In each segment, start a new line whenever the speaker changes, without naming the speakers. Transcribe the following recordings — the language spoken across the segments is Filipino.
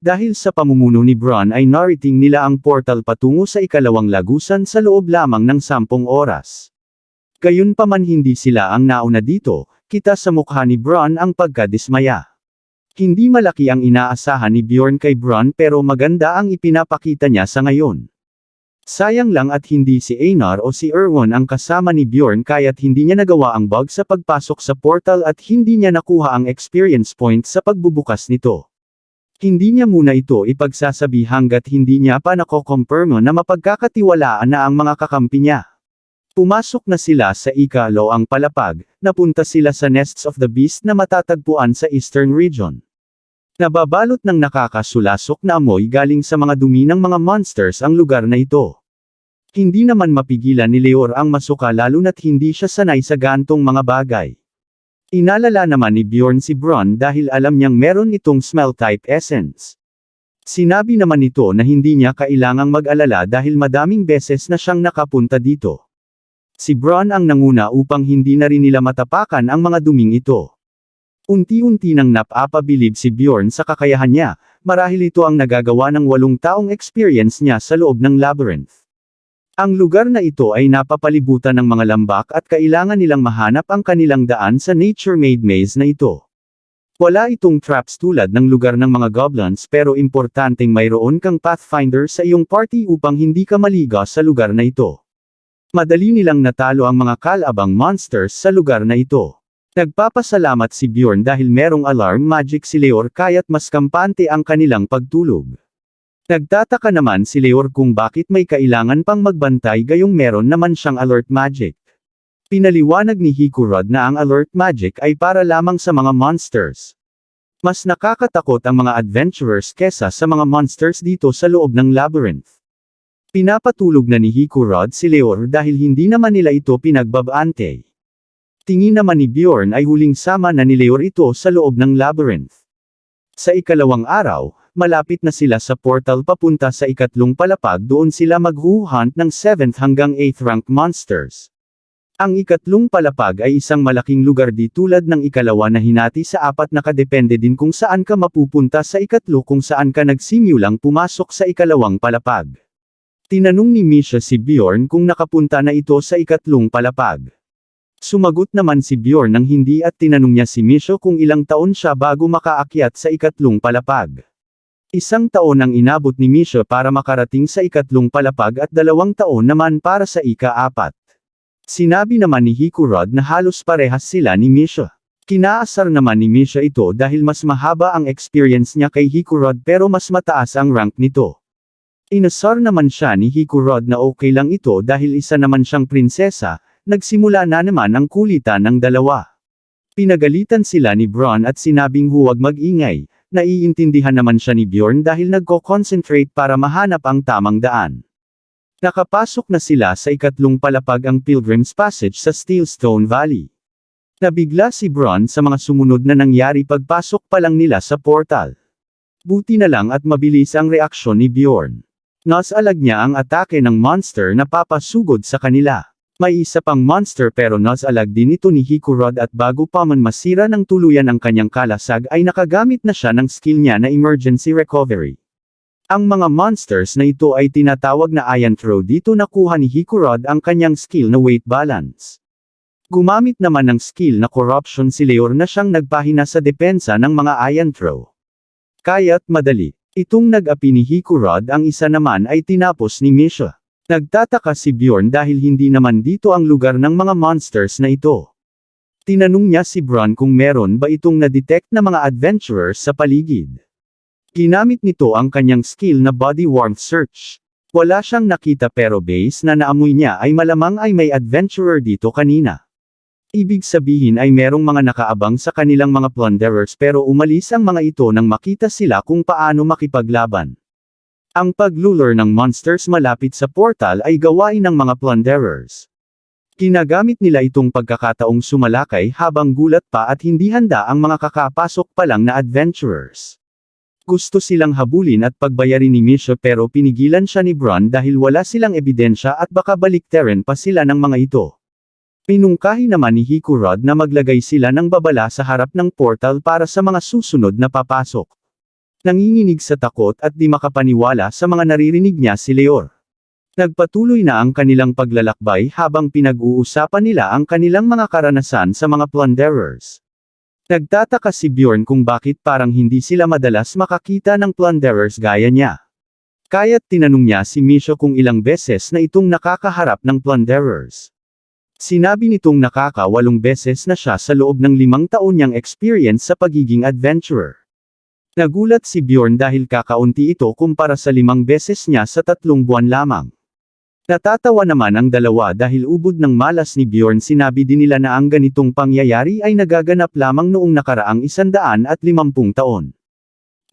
Dahil sa pamumuno ni Bron ay nariting nila ang portal patungo sa ikalawang lagusan sa loob lamang ng sampung oras. Gayunpaman hindi sila ang nauna dito, kita sa mukha ni Bron ang pagkadismaya. Hindi malaki ang inaasahan ni Bjorn kay Bron pero maganda ang ipinapakita niya sa ngayon. Sayang lang at hindi si Einar o si Erwin ang kasama ni Bjorn kaya't hindi niya nagawa ang bug sa pagpasok sa portal at hindi niya nakuha ang experience point sa pagbubukas nito. Hindi niya muna ito ipagsasabi hanggat hindi niya pa nakokompirmo na mapagkakatiwalaan na ang mga kakampi niya. Pumasok na sila sa ikalo ang palapag, napunta sila sa Nests of the Beast na matatagpuan sa Eastern Region. Nababalot ng nakakasulasok na amoy galing sa mga dumi ng mga monsters ang lugar na ito. Hindi naman mapigilan ni Leor ang masuka lalo na't hindi siya sanay sa gantong mga bagay. Inalala naman ni Bjorn si Bron dahil alam niyang meron itong smell type essence. Sinabi naman nito na hindi niya kailangang mag-alala dahil madaming beses na siyang nakapunta dito. Si Bron ang nanguna upang hindi na rin nila matapakan ang mga duming ito. Unti-unti nang napapabilib si Bjorn sa kakayahan niya, marahil ito ang nagagawa ng walong taong experience niya sa loob ng labyrinth. Ang lugar na ito ay napapalibutan ng mga lambak at kailangan nilang mahanap ang kanilang daan sa nature-made maze na ito. Wala itong traps tulad ng lugar ng mga goblins pero importanteng mayroon kang pathfinder sa iyong party upang hindi ka maliga sa lugar na ito. Madali nilang natalo ang mga kalabang monsters sa lugar na ito. Nagpapasalamat si Bjorn dahil merong alarm magic si Leor kaya't mas kampante ang kanilang pagtulog. Nagtataka naman si Leor kung bakit may kailangan pang magbantay gayong meron naman siyang alert magic. Pinaliwanag ni Hikurod na ang alert magic ay para lamang sa mga monsters. Mas nakakatakot ang mga adventurers kesa sa mga monsters dito sa loob ng labyrinth. Pinapatulog na ni Hikurod si Leor dahil hindi naman nila ito pinagbabante. Tingin naman ni Bjorn ay huling sama na ni Leor ito sa loob ng labyrinth. Sa ikalawang araw, malapit na sila sa portal papunta sa ikatlong palapag doon sila maghuhunt ng 7th hanggang 8th rank monsters. Ang ikatlong palapag ay isang malaking lugar di tulad ng ikalawa na hinati sa apat na kadepende din kung saan ka mapupunta sa ikatlo kung saan ka nagsimulang pumasok sa ikalawang palapag. Tinanong ni Misha si Bjorn kung nakapunta na ito sa ikatlong palapag. Sumagot naman si Bjorn ng hindi at tinanong niya si Misho kung ilang taon siya bago makaakyat sa ikatlong palapag. Isang taon ang inabot ni Misho para makarating sa ikatlong palapag at dalawang taon naman para sa ika-apat. Sinabi naman ni Hikurod na halos parehas sila ni Misho. Kinaasar naman ni Misha ito dahil mas mahaba ang experience niya kay Hikurod pero mas mataas ang rank nito. Inasar naman siya ni Hikurod na okay lang ito dahil isa naman siyang prinsesa, nagsimula na naman ang kulitan ng dalawa. Pinagalitan sila ni Bron at sinabing huwag mag-ingay, naiintindihan naman siya ni Bjorn dahil nagko-concentrate para mahanap ang tamang daan. Nakapasok na sila sa ikatlong palapag ang Pilgrim's Passage sa Steelstone Valley. Nabigla si Bron sa mga sumunod na nangyari pagpasok pa lang nila sa portal. Buti na lang at mabilis ang reaksyon ni Bjorn. Nasalag niya ang atake ng monster na papasugod sa kanila. May isa pang monster pero nasalag din ito ni Hikurod at bago pa man masira ng tuluyan ang kanyang kalasag ay nakagamit na siya ng skill niya na emergency recovery. Ang mga monsters na ito ay tinatawag na Iron Throw dito nakuha ni Hikurod ang kanyang skill na weight balance. Gumamit naman ng skill na corruption si Leor na siyang nagpahina sa depensa ng mga Iron Throw. Kaya't madali. Itong nag-api ni Hikurod ang isa naman ay tinapos ni Misha. Nagtataka si Bjorn dahil hindi naman dito ang lugar ng mga monsters na ito. Tinanong niya si Bron kung meron ba itong na-detect na mga adventurers sa paligid. Ginamit nito ang kanyang skill na body warmth search. Wala siyang nakita pero base na naamoy niya ay malamang ay may adventurer dito kanina. Ibig sabihin ay merong mga nakaabang sa kanilang mga plunderers pero umalis ang mga ito nang makita sila kung paano makipaglaban. Ang paglulure ng monsters malapit sa portal ay gawain ng mga plunderers. Ginagamit nila itong pagkakataong sumalakay habang gulat pa at hindi handa ang mga kakapasok pa lang na adventurers. Gusto silang habulin at pagbayarin ni Misha pero pinigilan siya ni Bron dahil wala silang ebidensya at baka baliktarin pa sila ng mga ito. Pinungkahi naman ni Hikurod na maglagay sila ng babala sa harap ng portal para sa mga susunod na papasok. Nanginginig sa takot at di makapaniwala sa mga naririnig niya si Leor. Nagpatuloy na ang kanilang paglalakbay habang pinag-uusapan nila ang kanilang mga karanasan sa mga plunderers. Nagtataka si Bjorn kung bakit parang hindi sila madalas makakita ng plunderers gaya niya. Kaya't tinanong niya si Misho kung ilang beses na itong nakakaharap ng plunderers. Sinabi nitong nakakawalong beses na siya sa loob ng limang taon niyang experience sa pagiging adventurer. Nagulat si Bjorn dahil kakaunti ito kumpara sa limang beses niya sa tatlong buwan lamang. Natatawa naman ang dalawa dahil ubod ng malas ni Bjorn sinabi din nila na ang ganitong pangyayari ay nagaganap lamang noong nakaraang isandaan at limampung taon.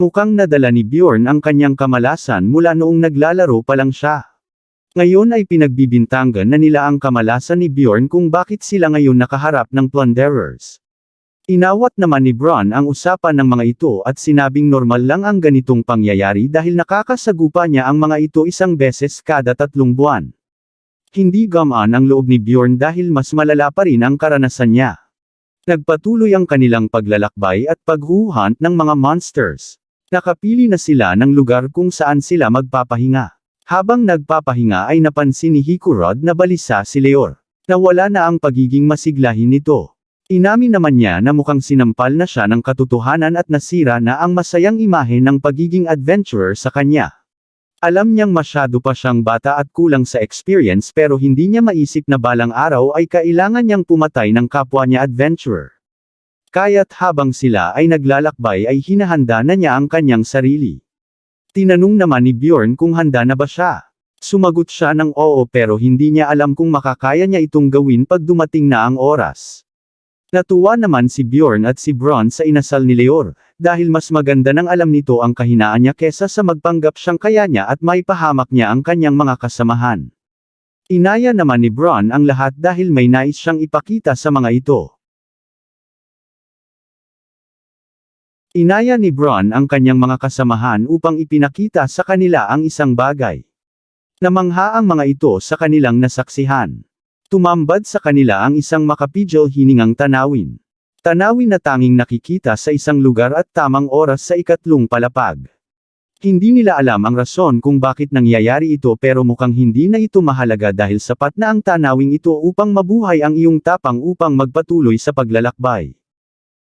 Mukhang nadala ni Bjorn ang kanyang kamalasan mula noong naglalaro pa lang siya. Ngayon ay pinagbibintangan na nila ang kamalasan ni Bjorn kung bakit sila ngayon nakaharap ng plunderers. Inawat naman ni Bron ang usapan ng mga ito at sinabing normal lang ang ganitong pangyayari dahil nakakasagupa niya ang mga ito isang beses kada tatlong buwan. Hindi gamaan ang loob ni Bjorn dahil mas malala pa rin ang karanasan niya. Nagpatuloy ang kanilang paglalakbay at paghuhunt ng mga monsters. Nakapili na sila ng lugar kung saan sila magpapahinga. Habang nagpapahinga ay napansin ni Hikurod na balisa si Leor. Nawala na ang pagiging masiglahin nito. Inamin naman niya na mukhang sinampal na siya ng katotohanan at nasira na ang masayang imahe ng pagiging adventurer sa kanya. Alam niyang masyado pa siyang bata at kulang sa experience pero hindi niya maisip na balang araw ay kailangan niyang pumatay ng kapwa niya adventurer. Kaya't habang sila ay naglalakbay ay hinahanda na niya ang kanyang sarili. Tinanong naman ni Bjorn kung handa na ba siya. Sumagot siya ng oo pero hindi niya alam kung makakaya niya itong gawin pag dumating na ang oras. Natuwa naman si Bjorn at si Bron sa inasal ni Leor, dahil mas maganda nang alam nito ang kahinaan niya kesa sa magpanggap siyang kaya niya at maipahamak niya ang kanyang mga kasamahan. Inaya naman ni Bron ang lahat dahil may nais siyang ipakita sa mga ito. Inaya ni Bron ang kanyang mga kasamahan upang ipinakita sa kanila ang isang bagay. Namangha ang mga ito sa kanilang nasaksihan. Tumambad sa kanila ang isang makapidyo hiningang tanawin. Tanawin na tanging nakikita sa isang lugar at tamang oras sa ikatlong palapag. Hindi nila alam ang rason kung bakit nangyayari ito pero mukhang hindi na ito mahalaga dahil sapat na ang tanawing ito upang mabuhay ang iyong tapang upang magpatuloy sa paglalakbay.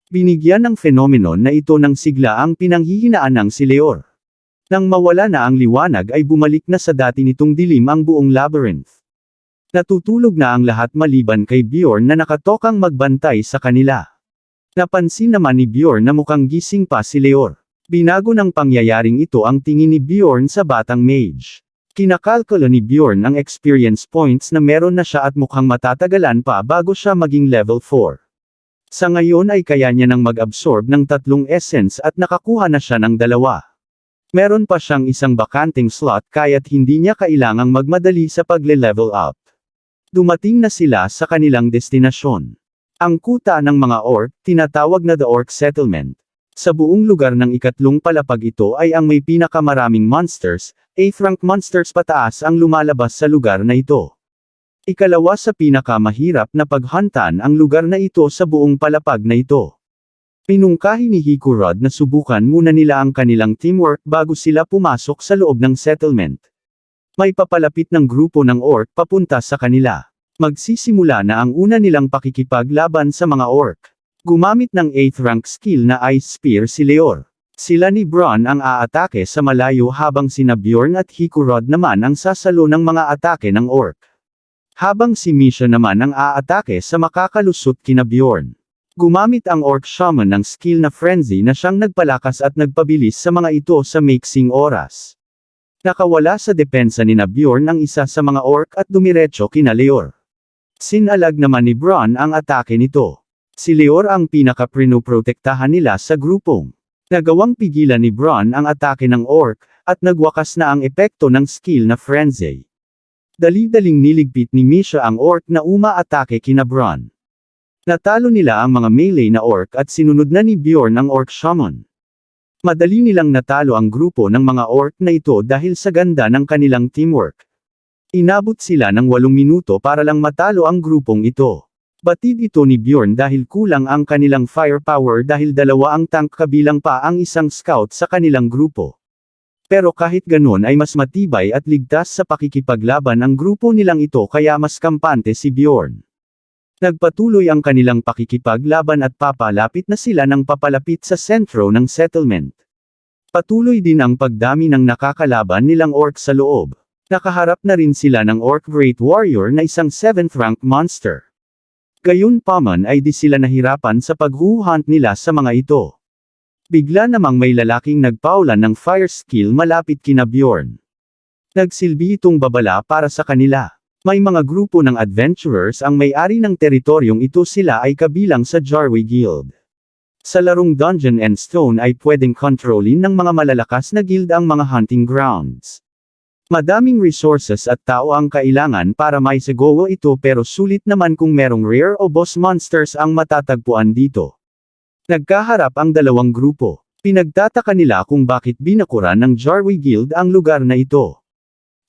Binigyan ng fenomenon na ito ng sigla ang pinanghihinaan ng si Leor. Nang mawala na ang liwanag ay bumalik na sa dati nitong dilim ang buong labyrinth. Natutulog na ang lahat maliban kay Bjorn na nakatokang magbantay sa kanila. Napansin naman ni Bjorn na mukhang gising pa si Leor. Binago ng pangyayaring ito ang tingin ni Bjorn sa batang mage. Kinakalkulo ni Bjorn ang experience points na meron na siya at mukhang matatagalan pa bago siya maging level 4. Sa ngayon ay kaya niya nang mag-absorb ng tatlong essence at nakakuha na siya ng dalawa. Meron pa siyang isang bakanting slot kaya't hindi niya kailangang magmadali sa pagle-level up. Dumating na sila sa kanilang destinasyon. Ang kuta ng mga orc, tinatawag na the Orc Settlement. Sa buong lugar ng ikatlong palapag ito ay ang may pinakamaraming monsters, 8 rank monsters pataas ang lumalabas sa lugar na ito. Ikalawa sa pinakamahirap na paghantan ang lugar na ito sa buong palapag na ito. Pinungkahi ni Hikurod na subukan muna nila ang kanilang teamwork bago sila pumasok sa loob ng settlement. May papalapit ng grupo ng orc papunta sa kanila. Magsisimula na ang una nilang pakikipaglaban sa mga orc. Gumamit ng 8th rank skill na Ice Spear si Leor. Sila ni Bron ang aatake sa malayo habang sina Bjorn at Hikurod naman ang sasalo ng mga atake ng orc. Habang si Misha naman ang aatake sa makakalusot kina Bjorn. Gumamit ang Orc Shaman ng skill na Frenzy na siyang nagpalakas at nagpabilis sa mga ito sa mixing oras. Nakawala sa depensa ni Bjorn ang isa sa mga orc at dumiretso kina Leor. Sinalag naman ni Bron ang atake nito. Si Leor ang pinaka-prinoprotektahan nila sa grupong. Nagawang pigilan ni Bron ang atake ng orc, at nagwakas na ang epekto ng skill na Frenzy. Dali-daling niligpit ni Misha ang orc na uma-atake kina Bron. Natalo nila ang mga melee na orc at sinunod na ni Bjorn ang orc shaman. Madali nilang natalo ang grupo ng mga orc na ito dahil sa ganda ng kanilang teamwork. Inabot sila ng walong minuto para lang matalo ang grupong ito. Batid ito ni Bjorn dahil kulang ang kanilang firepower dahil dalawa ang tank kabilang pa ang isang scout sa kanilang grupo. Pero kahit ganun ay mas matibay at ligtas sa pakikipaglaban ang grupo nilang ito kaya mas kampante si Bjorn. Nagpatuloy ang kanilang pakikipaglaban at papalapit na sila ng papalapit sa sentro ng settlement. Patuloy din ang pagdami ng nakakalaban nilang orc sa loob. Nakaharap na rin sila ng orc great warrior na isang 7th rank monster. Gayunpaman ay di sila nahirapan sa paghuhunt nila sa mga ito. Bigla namang may lalaking nagpaulan ng fire skill malapit kina Bjorn. Nagsilbi itong babala para sa kanila. May mga grupo ng adventurers ang may-ari ng teritoryong ito sila ay kabilang sa Jarwy Guild. Sa larong Dungeon and Stone ay pwedeng kontrolin ng mga malalakas na guild ang mga hunting grounds. Madaming resources at tao ang kailangan para maisagawa ito pero sulit naman kung merong rare o boss monsters ang matatagpuan dito. Nagkaharap ang dalawang grupo. Pinagtataka nila kung bakit binakuran ng Jarwy Guild ang lugar na ito.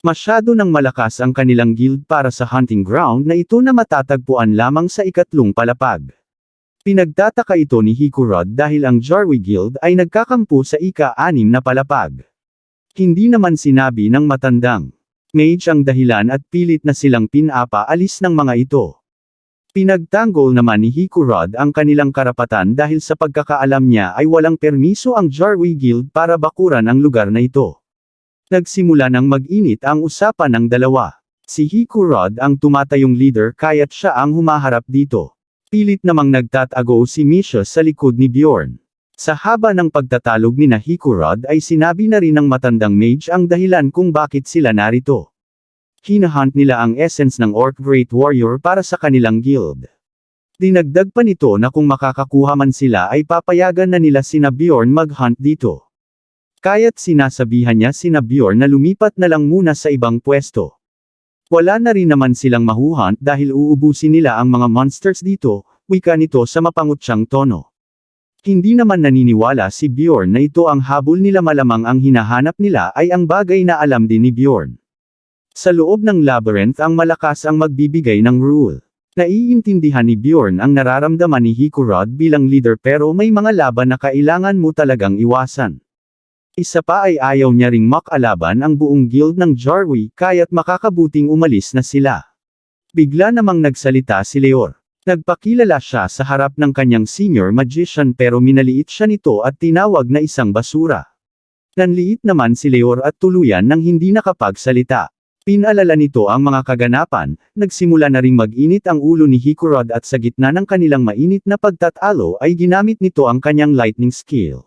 Masyado nang malakas ang kanilang guild para sa hunting ground na ito na matatagpuan lamang sa ikatlong palapag. Pinagtataka ito ni Hikurod dahil ang Jarwy Guild ay nagkakampu sa ika-anim na palapag. Hindi naman sinabi ng matandang mage ang dahilan at pilit na silang pinapaalis ng mga ito. Pinagtanggol naman ni Hikurod ang kanilang karapatan dahil sa pagkakaalam niya ay walang permiso ang Jarwy Guild para bakuran ang lugar na ito. Nagsimula ng mag-init ang usapan ng dalawa. Si Hikurod ang tumatayong leader kaya't siya ang humaharap dito. Pilit namang nagtatago si Misha sa likod ni Bjorn. Sa haba ng pagtatalog ni na Hikurod ay sinabi na rin ng matandang mage ang dahilan kung bakit sila narito. Hinahunt nila ang essence ng Orc Great Warrior para sa kanilang guild. Dinagdag pa nito na kung makakakuha man sila ay papayagan na nila sina Bjorn mag-hunt dito. Kaya't sinasabihan niya sina Bjorn na lumipat na lang muna sa ibang pwesto. Wala na rin naman silang mahuhunt dahil uubusin nila ang mga monsters dito, wika nito sa mapangutsyang tono. Hindi naman naniniwala si Bjorn na ito ang habol nila malamang ang hinahanap nila ay ang bagay na alam din ni Bjorn. Sa loob ng labyrinth ang malakas ang magbibigay ng rule. Naiintindihan ni Bjorn ang nararamdaman ni Hikurod bilang leader pero may mga laban na kailangan mo talagang iwasan. Isa pa ay ayaw niya ring makalaban ang buong guild ng Jarwy kaya't makakabuting umalis na sila. Bigla namang nagsalita si Leor. Nagpakilala siya sa harap ng kanyang senior magician pero minaliit siya nito at tinawag na isang basura. Nanliit naman si Leor at tuluyan nang hindi nakapagsalita. Pinalala nito ang mga kaganapan, nagsimula na ring mag-init ang ulo ni Hikurod at sa gitna ng kanilang mainit na pagtatalo ay ginamit nito ang kanyang lightning skill.